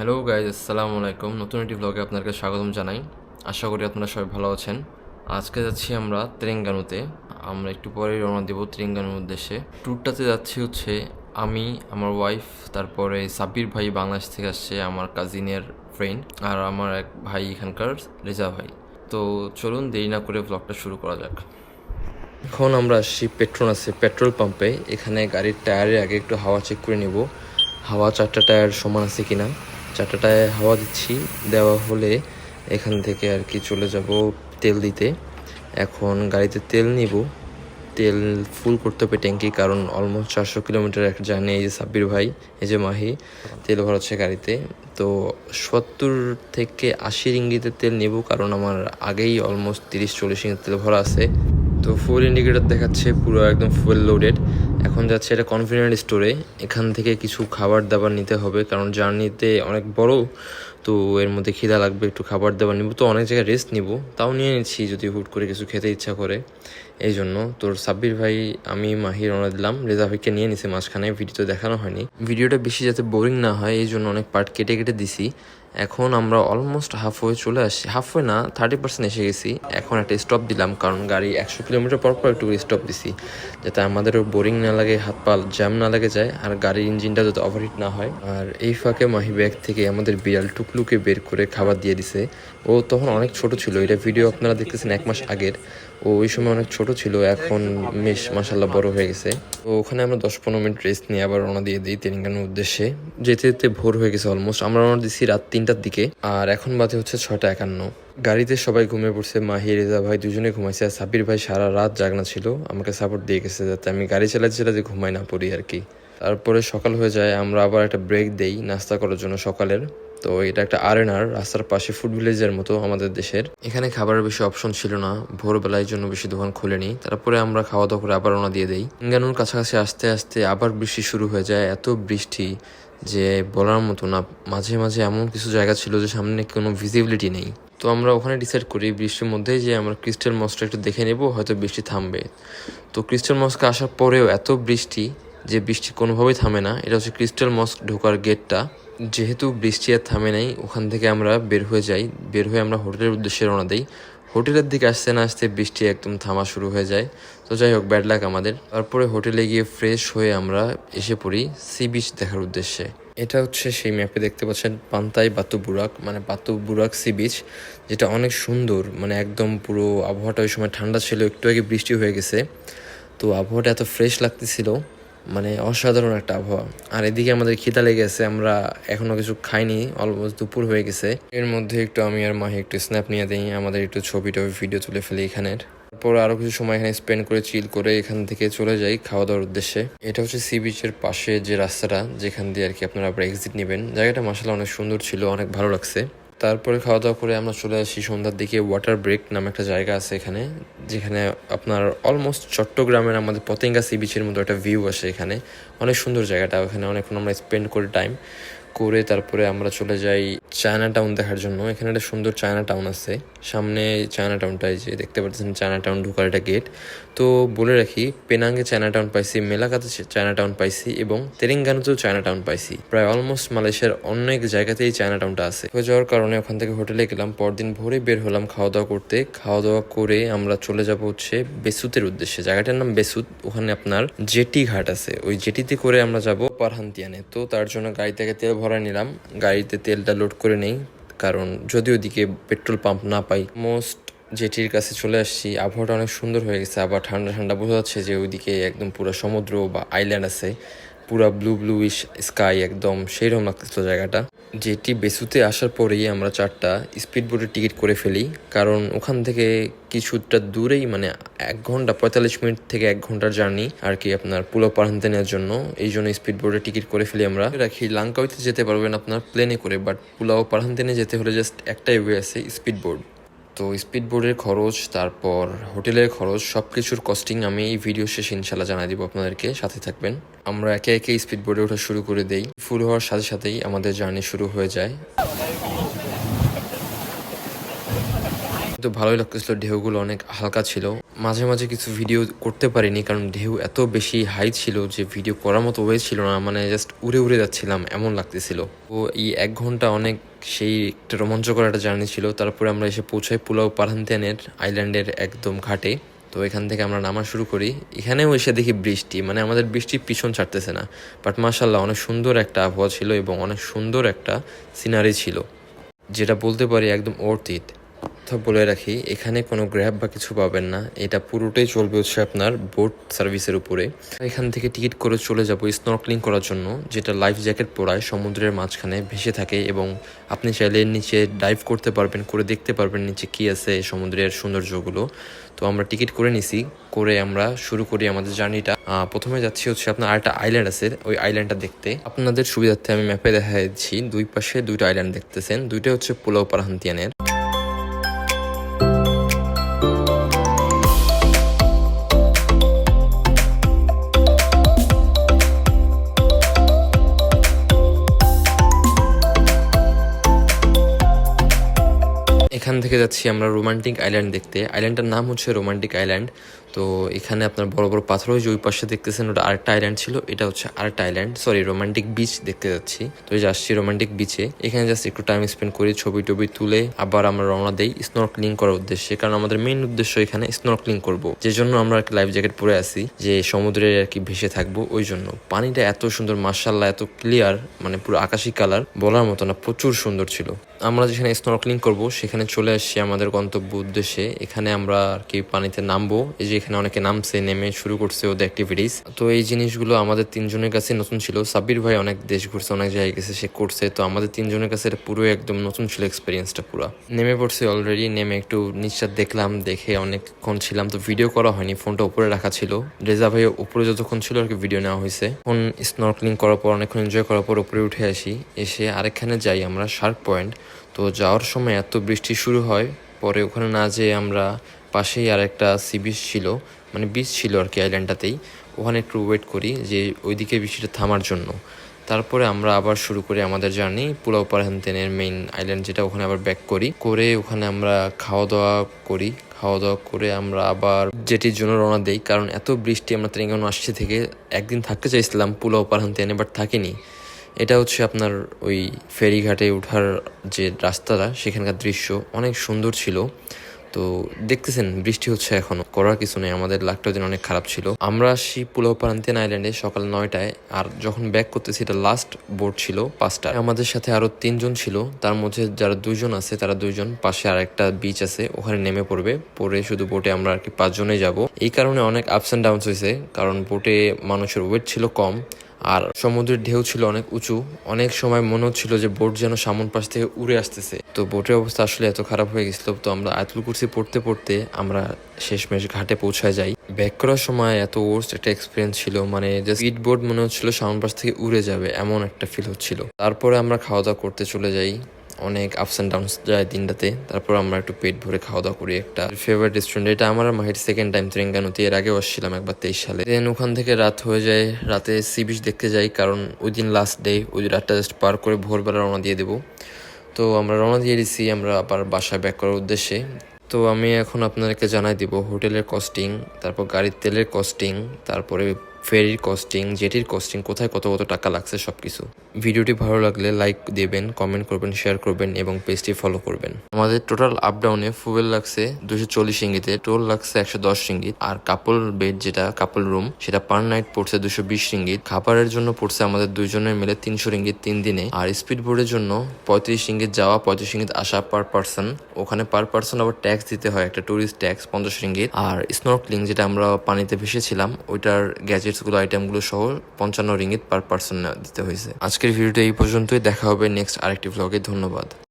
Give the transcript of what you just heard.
Hello guys আসসালামু আলাইকুম নতুন একটি ব্লগে আপনাকে স্বাগতম জানাই। আশা করি আপনারা সবাই ভালো আছেন। আজকে যাচ্ছি আমরা তেলেঙ্গানুতে আমরা একটু পরে রওনা দেবো তেলেঙ্গানুর উদ্দেশ্যে। ট্যুরটাতে যাচ্ছি হচ্ছে আমি, আমার ওয়াইফ তারপরে সাব্বির ভাই বাংলাদেশ থেকে আসছে, আমার কাজিনের ফ্রেন্ড আর আমার এক ভাই এখানকার রেজা ভাই। তো চলুন দেরি না করে ব্লগটা শুরু করা যাক। এখন আমরা আসছি পেট্রোল আছে পেট্রোল পাম্পে এখানে গাড়ির টায়ারের আগে একটু হাওয়া চেক করে নেব। হাওয়া চারটা টায়ার সমান আছে কিনা। চারটা টায়ার হাওয়া দিচ্ছি। দেওয়া হলে এখান থেকে আর কি চলে যাব তেল দিতে। এখন গাড়িতে তেল নিব। তেল ফুল করতে হবে ট্যাঙ্কি কারণ অলমোস্ট চারশো কিলোমিটার এক জার্নি, এই যে সাব্বির ভাই, এই যে মাহি, তেল ভরাচ্ছে গাড়িতে। তো সত্তর থেকে আশি রিঙ্গিতে তেল নেব, কারণ আমার আগেই অলমোস্ট তিরিশ চল্লিশ রিঙ্গিত তেল ভরা আছে। তো ফুল ইন্ডিকেটর দেখাচ্ছে পুরো একদম ফুল লোডেড এখন যাচ্ছে এটা কনফিডেন্ট স্টোরে এখান থেকে কিছু খাবার দাবার নিতে হবে, কারণ জার্নিতে অনেক বড়, তো এর মধ্যে খিদা লাগবে, একটু খাবার দাবার নিব। তো অনেক জায়গায় রেস্ট নিব, তাও নিয়ে নিচ্ছি যদি হুট করে কিছু খেতে ইচ্ছা করে। এই জন্য তোর সাব্বির ভাই, আমি মাহি রওনা দিলাম। রেজা ভাইকে নিয়ে নিছি মাঝখানে ভিডিওতে দেখানো হয়নি। ভিডিওটা বেশি যাতে বোরিং না হয়, এই জন্য অনেক পার্ট কেটে কেটে দিছি। এখন আমরা অলমোস্ট হাফ ওয়ে চলে আসছি হাফ ওয়ে না থার্টি পার্সেন্ট এসে গেছি। এখন একটা স্টপ দিলাম, কারণ গাড়ি একশো কিলোমিটার পর পর একটু স্টপ দিছি। যাতে আমাদেরও বোরিং না লাগে, হাত পা জ্যাম না লাগে যায়, আর গাড়ির ইঞ্জিনটা যাতে ওভারহিট না হয়। আর এই ফাঁকে মাহি ব্যাগ থেকে আমাদের বিড়াল টুকলুকে বের করে খাবার দিয়ে দিছে। ও তখন অনেক ছোট ছিল, এটা ভিডিও আপনারা দেখতেছেন এক মাস আগের। ও ওই সময় অনেক ছোট ছিল, এখন বেশ মাসাল্লাহ বড় হয়ে গেছে। তো ওখানে আমরা দশ পনেরো মিনিট রেস্ট নিয়ে আবার রওনা দিয়ে দিই তেলেঙ্গানার উদ্দেশ্যে। যেতে যেতে ভোর হয়ে গেছে অলমোস্ট আমরা রওনা দিছি রাত তিনটার দিকে, আর এখন বাজে হচ্ছে ছয়টা একান্ন। গাড়িতে সবাই ঘুমিয়ে পড়ছে, মাহি, রেজা ভাই দুজনে ঘুমাইছে, আর সাবির ভাই সারা রাত জাগনা ছিল, আমাকে সাপোর্ট দিয়ে গেছে যাতে আমি গাড়ি চালাতে চালাতে ঘুমাই না পড়ি আর কি। তারপরে সকাল হয়ে যায়, আমরা আবার একটা ব্রেক দেই, নাস্তা করার জন্য সকালের। তো এটা একটা আর এন আর রাস্তার পাশে ফুড ভিলেজের মতো আমাদের দেশের। এখানে খাবারের বেশি অপশন ছিল না, ভোরবেলায় জন্য বেশি দোকান খুলেনি। তারপরে আমরা খাওয়া দাওয়া করে আবার ওনা দিয়ে দেই। ইঙ্গানুর কাছাকাছি আসতে আসতে আবার বৃষ্টি শুরু হয়ে যায়, এত বৃষ্টি যে বলার মতো না। মাঝে মাঝে এমন কিছু জায়গা ছিল যে সামনে কোনো ভিজিবিলিটি নেই। তো আমরা ওখানে ডিসাইড করি, বৃষ্টির মধ্যেই যে আমরা ক্রিস্টাল মস্কটা একটু দেখে নেব, হয়তো বৃষ্টি থামবে। তো ক্রিস্টাল মস্কে আসার পরেও এত বৃষ্টি যে বৃষ্টি কোনোভাবেই থামে না। এটা হচ্ছে ক্রিস্টাল মস্ক ঢোকার গেটটা যেহেতু বৃষ্টি আর থামে নাই, ওখান থেকে আমরা বের হয়ে যাই। বের হয়ে আমরা হোটেলের উদ্দেশ্যে রওনা দিই। হোটেলের দিকে আসতে না আসতে বৃষ্টি একদম থামা শুরু হয়ে যায়। তো যাই হোক ব্যাড লাক আমাদের। তারপরে হোটেলে গিয়ে ফ্রেশ হয়ে আমরা এসে পড়ি সি বিচ দেখার উদ্দেশ্যে। এটা হচ্ছে সেই ম্যাপে দেখতে পাচ্ছেন, পান্তাই বাতু বুরাক মানে বাতু বুরাক সি বিচ যেটা অনেক সুন্দর মানে একদম পুরো আবহাওয়াটা ওই সময় ঠান্ডা ছিল, একটু আগে বৃষ্টি হয়ে গেছে। তো আবহাওয়াটা এত ফ্রেশ লাগতেছিল। মানে অসাধারণ একটা আবহাওয়া। আর এদিকে আমাদের খিদা লেগে গেছে আমরা এখনও কিছু খাইনি, অলমোস্ট দুপুর হয়ে গেছে। এর মধ্যে একটু আমি আর মাহি একটু স্ন্যাপ নিয়ে দিই, আমাদের একটু ছবি টবি ভিডিও তুলে ফেলি এখানের। তারপর আরও কিছু সময় এখানে স্পেন্ড করে চিল করে এখান থেকে চলে যাই খাওয়া দাওয়ার উদ্দেশ্যে। এটা হচ্ছে সি বিচের পাশে যে রাস্তাটা, যেখান দিয়ে আর কি আপনারা আবার এক্সিট নেবেন। জায়গাটা মাসালা অনেক সুন্দর ছিল, অনেক ভালো লাগছে। তারপরে খাওয়া দাওয়া করে আমরা চলে আসি সন্ধ্যার দিকে ওয়াটার ব্রেক নামে একটা জায়গা আছে এখানে, যেখানে আপনার অলমোস্ট চট্টগ্রামের আমাদের পতেঙ্গা সি বিচের মতো একটা ভিউ আসে এখানে। অনেক সুন্দর জায়গাটা, ওখানে অনেকক্ষণ আমরা স্পেন্ড করি টাইম করে তারপরে আমরা চলে যাই চায়না টাউন দেখার জন্য। এখানে একটা সুন্দর চায়না টাউন আছে। সামনে চায়না টাউনটাই যে দেখতে পাচ্ছেন চায়না টাউন ঢোকার একটা গেট তো বলে রাখি পেনাঙ্গে চায়না টাউন পাইছি মেলাকাতে চায়না টাউন পাইছি এবং তেলেঙ্গানাতেও চায়না টাউন পাইছি। প্রায় অলমোস্ট মালয়েশিয়ার অনেক জায়গাতেই চায়না টাউনটা আছে যাওয়ার কারণে ওখান থেকে হোটেলে গেলাম, পরদিন ভোরে বের হলাম খাওয়া দাওয়া করতে। খাওয়া দাওয়া করে আমরা চলে যাব হচ্ছে বেসুতের উদ্দেশ্যে। জায়গাটার নাম বেসুত ওখানে আপনার জেটি ঘাট আছে। ওই জেটিতে করে আমরা যাব পারহান্তিয়ানে তো তার জন্য গাড়ি থেকে তেল ভরা নিলাম। গাড়িতে তেলটা লোড করে নেই, কারণ যদি ওদিকে পেট্রোল পাম্প না পাই মোস্ট জেটির কাছে চলে আসছি। আবহাওয়াটা অনেক সুন্দর হয়ে গেছে, আবার ঠান্ডা ঠান্ডা বোঝা যাচ্ছে যে ওইদিকে একদম পুরো সমুদ্র বা আইল্যান্ড আছে। পুরা ব্লু ব্লু স্কাই একদম সেই রকম লাগতেছিল জায়গাটা। যেটি বেসুতে আসার পরেই আমরা চারটা স্পিড বোটের টিকিট করে ফেলি, কারণ ওখান থেকে কিছুটা দূরেই মানে এক ঘণ্টা, পঁয়তাল্লিশ মিনিট থেকে এক ঘণ্টার জার্নি আর কি আপনার পুলো পারহান্তে নেওয়ার জন্য। এই জন্য স্পিড বোর্ডে টিকিট করে ফেলি আমরা। রাখি লাঙ্কাউতে যেতে পারবেন আপনার প্লেনে করে বাট পুলাও পারহান্তেনে যেতে হলে জাস্ট একটাই ওয়ে আছে স্পিড বোর্ড তো স্পিড বোর্ডের খরচ, তারপর হোটেলের খরচ সব কিছুর কস্টিং আমি এই ভিডিও শেষ ইনশাল্লাহ জানাই দিব আপনাদেরকে সাথে থাকবেন। আমরা একে একে স্পিড বোর্ডে ওঠা শুরু করে দেই। ফুল হওয়ার সাথে সাথেই আমাদের জার্নি শুরু হয়ে যায়। তো ভালোই লাগতেছিল, ঢেউগুলো অনেক হালকা ছিল। মাঝে মাঝে কিছু ভিডিও করতে পারিনি, কারণ ঢেউ এত বেশি হাই ছিল যে ভিডিও করার মতো ওয়ে ছিল না মানে জাস্ট উড়ে উড়ে যাচ্ছিলাম, এমন লাগতেছিল। তো এই এক ঘণ্টা অনেক সেই একটা রোমাঞ্চকর একটা জার্নি ছিল। তারপরে আমরা এসে পৌঁছাই পুলাও পারহান্তিয়ানের আইল্যান্ডের একদম ঘাটে। তো এখান থেকে আমরা নামা শুরু করি। এখানেও এসে দেখি বৃষ্টি মানে আমাদের বৃষ্টির পিছন ছাড়তেছে না। বাট মার্শাল্লাহ অনেক সুন্দর একটা আবহাওয়া ছিল এবং অনেক সুন্দর একটা সিনারি ছিল। যেটা বলতে পারি একদম অর্থিত কথা বলে রাখি, এখানে কোনো গ্র্যাব বা কিছু পাবেন না। এটা পুরোটাই চলবে হচ্ছে আপনার বোট সার্ভিসের উপরে। এখান থেকে টিকিট করে চলে যাব স্নর্কলিং করার জন্য, যেটা লাইফ জ্যাকেট পরায়, সমুদ্রের মাঝখানে ভেসে থাকে এবং আপনি চাইলে নিচে ডাইভ করতে পারবেন, করে দেখতে পারবেন নিচে কি আছে সমুদ্রের সৌন্দর্যগুলো। তো আমরা টিকিট করে নিছি, করে আমরা শুরু করি আমাদের জার্নিটা। প্রথমে যাচ্ছি হচ্ছে আপনার আরেকটা আইল্যান্ড আছে, ওই আইল্যান্ডটা দেখতে। আপনাদের সুবিধার্থে আমি ম্যাপে দেখা দিচ্ছি দুই পাশে দুইটা আইল্যান্ড দেখতেছেন, দুইটা হচ্ছে পোলাও পারহান্তিয়ানের এখান থেকে যাচ্ছি আমরা রোমান্টিক আইল্যান্ড দেখতে। আইল্যান্ডটার নাম হচ্ছে রোমান্টিক আইল্যান্ড তো এখানে আপনার বড় বড় পাথর যে ওই পাশে দেখতেছেন ওটা আরেকটা আইল্যান্ড ছিল, এটা হচ্ছে আরেকটা আইল্যান্ড সরি রোমান্টিক বিচ দেখতে যাচ্ছি। তো এই যে আসছি রোমান্টিক বিচে এখানে জাস্ট একটু টাইম স্পেন্ড করি, ছবি টবি তুলে আবার আমরা রওনা দেই স্নর্কলিং করার উদ্দেশ্যে। কারণ আমাদের মেইন উদ্দেশ্য এখানে স্নর্কলিং করব। যে জন্য আমরা কি লাইফ জ্যাকেট পরে আসি যে সমুদ্রে আর কি ভেসে থাকব, ওই জন্য। পানিটা এত সুন্দর মার্শাল্লাহ এত ক্লিয়ার মানে পুরো আকাশি কালার বলার মতো না, প্রচুর সুন্দর ছিল। আমরা যেখানে স্নর্কলিং করব, সেখানে চলে আসছি আমাদের গন্তব্য উদ্দেশ্যে। এখানে আমরা আর কি পানিতে নামবো। এই যে এখানে অনেকে নামছে, নেমে শুরু করছে ওদের অ্যাক্টিভিটিস তো এই জিনিসগুলো আমাদের তিনজনের কাছে নতুন ছিল। সাব্বির ভাই অনেক দেশ ঘুরছে, অনেক জায়গায় গেছে, সে করছে। তো আমাদের তিনজনের কাছে এটা পুরো একদম নতুন ছিল এক্সপিরিয়েন্সটা পুরো। নেমে পড়ছে অলরেডি নেমে একটু নিচটা দেখলাম, দেখে অনেকক্ষণ ছিলাম। তো ভিডিও করা হয়নি ফোনটা উপরে রাখা ছিল। রেজা ভাই উপরে যতক্ষণ ছিল আর কি ভিডিও নেওয়া হয়েছে। ফোন স্নর্কলিং করার পর, অনেকক্ষণ এনজয় করার পর উপরে উঠে আসি। এসে আরেকখানে যাই আমরা শার্ক পয়েন্ট তো যাওয়ার সময় এত বৃষ্টি শুরু হয়, পরে ওখানে না যেয়ে আমরা পাশেই আর একটা সি বিচ ছিল মানে বিচ ছিল আর কি আইল্যান্ডটাতেই ওখানে একটু ওয়েট করি যে ওইদিকে বৃষ্টিটা থামার জন্য। তারপরে আমরা আবার শুরু করি আমাদের জার্নি পুলাও পারহান্তেনের মেইন আইল্যান্ড যেটা ওখানে আবার ব্যাক করি। করে ওখানে আমরা খাওয়া দাওয়া করি। খাওয়া দাওয়া করে আমরা আবার যেটির জন্য রওনা দিই। কারণ এত বৃষ্টি আমরা তেলেঙ্গানা আসছে থেকে একদিন থাকতে চাইছিলাম পুলাও পারহান্তেনে বাট থাকিনি। এটা হচ্ছে আপনার ওই ফেরিঘাটে ওঠার যে রাস্তাটা, সেখানকার দৃশ্য অনেক সুন্দর ছিল। তো দেখতেছেন, বৃষ্টি হচ্ছে এখনও। করার কিছু নেই, আমাদের লাকটা দিন অনেক খারাপ ছিল। আমরা আসি পারান্তিয়ান আইল্যান্ডে সকাল নয়টায়, আর যখন ব্যাক করতেছি, এটা লাস্ট বোট ছিল পাঁচটা আমাদের সাথে আরও তিনজন ছিল, তার মধ্যে যারা দুইজন আছে, তারা দুইজন। পাশে আর একটা বিচ আছে, ওখানে নেমে পড়বে। পরে শুধু বোটে আমরা আর কি পাঁচজনে যাব। এই কারণে অনেক আপস অ্যান্ড ডাউনস হয়েছে, কারণ বোটে মানুষের ওয়েট ছিল কম। আর সমুদ্রের ঢেউ ছিল অনেক উঁচু। অনেক সময় মনে হচ্ছিল যে বোট যেন সামন পাশ থেকে উড়ে আসতেছে। তো বোটের অবস্থা আসলে এত খারাপ হয়ে গেছিল। তো আমরা আয়তুল কুরসি পড়তে পড়তে আমরা শেষমেশ ঘাটে পৌঁছায় যাই। ব্যাক করার সময় এত ওর্স্ট একটা এক্সপিরিয়েন্স ছিল। মানে স্পিড বোট মনে হচ্ছিল সামন পাশ থেকে উড়ে যাবে, এমন একটা ফিল হচ্ছিল। তারপরে আমরা খাওয়া দাওয়া করতে চলে যাই। অনেক আপস অ্যান্ড ডাউনস যায় দিনটাতে। তারপর আমরা একটু পেট ভরে খাওয়া দাওয়া করি একটা। ফেভারিট রেস্টুরেন্ট এটা আমার মাহির সেকেন্ড টাইম তেলেঙ্গানুতে, এর আগেও আসছিলাম একবার তেইশ সালে। দেন ওখান থেকে রাত হয়ে যায়, রাতে সি বিচ দেখতে যাই, কারণ ওই দিন লাস্ট ডে ওই রাতটা জাস্ট পার করে ভোরবেলা রওনা দিয়ে দেবো। তো আমরা রওনা দিয়ে দিছি, আমরা আবার বাসায় ব্যাক করার উদ্দেশ্যে। তো আমি এখন আপনাদেরকে জানাই দিব, হোটেলের কস্টিং তারপর গাড়ির তেলের কস্টিং তারপরে ফেরির কস্টিং জেটির কস্টিং কোথায় কত কত টাকা লাগছে সব কিছু ভিডিওটি ভালো লাগলে লাইক দেবেন কমেন্ট করবেন শেয়ার করবেন এবং পেজটি ফলো করবেন। আমাদের টোটাল আপ ডাউনে ফুয়েল লাগছে দুশো চল্লিশ ইঙ্গিতে টোল লাগছে একশো দশ ইঙ্গিত আর কাপল বেড যেটা কাপল রুম সেটা পার নাইট পড়ছে দুশো বিশ রিঙ্গিত খাবারের জন্য পড়ছে আমাদের দুইজনের মিলে তিনশো রিঙ্গিত তিন দিনে, আর স্পিড বোর্ডের জন্য পঁয়ত্রিশ ইঙ্গিত যাওয়া, পঁয়ত্রিশ ইঙ্গিত আসা পার পার্সন ওখানে পার পার্সন আবার ট্যাক্স দিতে হয়, একটা ট্যুরিস্ট ট্যাক্স পঞ্চাশ রিঙ্গিত আর স্নর্কলিং যেটা আমরা পানিতে ভেসেছিলাম, ওইটার গ্যাজেটস গুলো আইটেমগুলো সহ পঞ্চান্ন রিঙ্গিত পার পার্সন দিতে হয়েছে। আজকের ভিডিওটা এই পর্যন্তই। দেখা হবে নেক্সট আরেকটি ভ্লগে ধন্যবাদ।